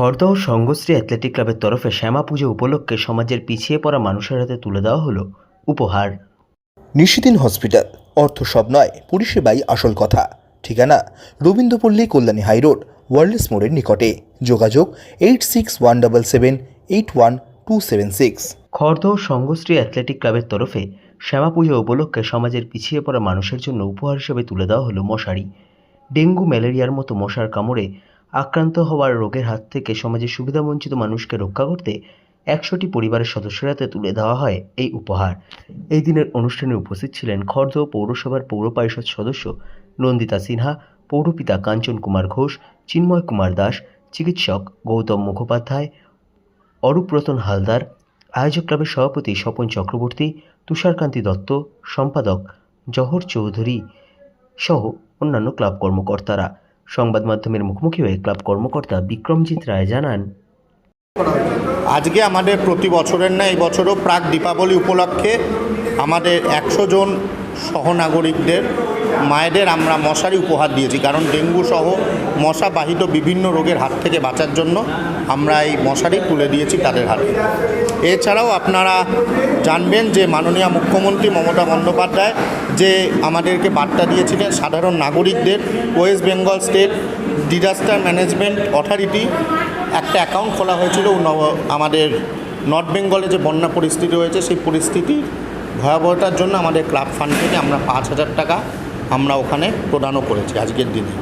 Khardah Sanghasree athletic ক্লাবের তরফে শ্যামা পুজো উপলক্ষে সমাজের পিছিয়ে পড়া মানুষের হাতে তুলে দেওয়া হলো উপহার। নিশিদিন হসপিটাল অর্থ সব নয় পরিষেবাই আসল কথা। ঠিকানা রবীন্দ্রপল্লী কল্যাণী হাইরোড ওয়ার্ল্ডস মোড়ের নিকটে। যোগাযোগ eight six one double seven eight one two seven six. Khardah Sanghasree athletic ক্লাবের তরফে শ্যামা পুজো উপলক্ষে সমাজের পিছিয়ে পড়া মানুষের জন্য উপহার হিসেবে তুলে দেওয়া হলো মশারি। ডেঙ্গু ম্যালেরিয়ার মতো মশার কামড়ে আক্রান্ত হওয়ার রোগের হাত থেকে সমাজের সুবিধাবঞ্চিত মানুষকে রক্ষা করতে একশোটি পরিবারের সদস্যের হাতে তুলে দেওয়া হয় এই উপহার। এই দিনের অনুষ্ঠানে উপস্থিত ছিলেন খড়দহ পৌরসভার পৌর পরিষদ সদস্য নন্দিতা সিনহা, পৌরপিতা কাঞ্চন কুমার ঘোষ, চিন্ময় কুমার দাস, চিকিৎসক গৌতম মুখোপাধ্যায়, অরূপরতন হালদার, আয়োজক ক্লাবের সভাপতি স্বপন চক্রবর্তী, তুষারকান্তি দত্ত, সম্পাদক জহর চৌধুরী সহ অন্যান্য ক্লাব কর্মকর্তারা। সংবাদ মাধ্যমের মুখোমুখি হয়ে ক্লাব কর্মকর্তা বিক্রমজিৎ রায় জানান, আজকে আমাদের প্রতি বছরের না এই বছরও প্রাক দীপাবলি উপলক্ষে আমাদের একশো জন সহনাগরিকদের, মায়েদের আমরা মশারি উপহার দিয়েছি। কারণ ডেঙ্গু সহ মশা বাহিত বিভিন্ন রোগের হাত থেকে বাঁচার জন্য আমরা এই মশারি তুলে দিয়েছি তাদের হাতে। এছাড়াও আপনারা জানবেন যে মাননীয় মুখ্যমন্ত্রী মমতা বন্দ্যোপাধ্যায় যে আমাদেরকে বার্তা দিয়েছিলেন সাধারণ নাগরিকদের West Bengal state disaster management authority একটা অ্যাকাউন্ট খোলা হয়েছিল আমাদের নর্থ বেঙ্গলে যে বন্যা পরিস্থিতি রয়েছে, সেই পরিস্থিতির ভয়াবহতার জন্য আমাদের ক্লাব ফান্ড থেকে আমরা পাঁচ হাজার টাকা আমরা ওখানে প্রদানও করেছি আজকের দিনে।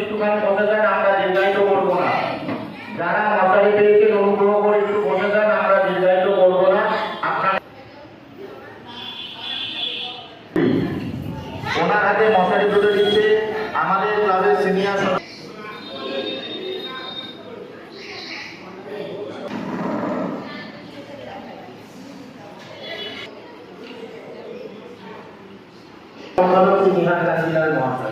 একটুখানি বসে যান আমরা দীর্ঘায়িত করব না। যারা মশারি পেয়েছেন, অনুগ্রহ করে একটু বসে যান আমরা দীর্ঘায়িত করব না। আপনার ওনার হাতে মশারি তুলে দিচ্ছে, আমাদের ক্লাবের সিনিয়র মহাশয়।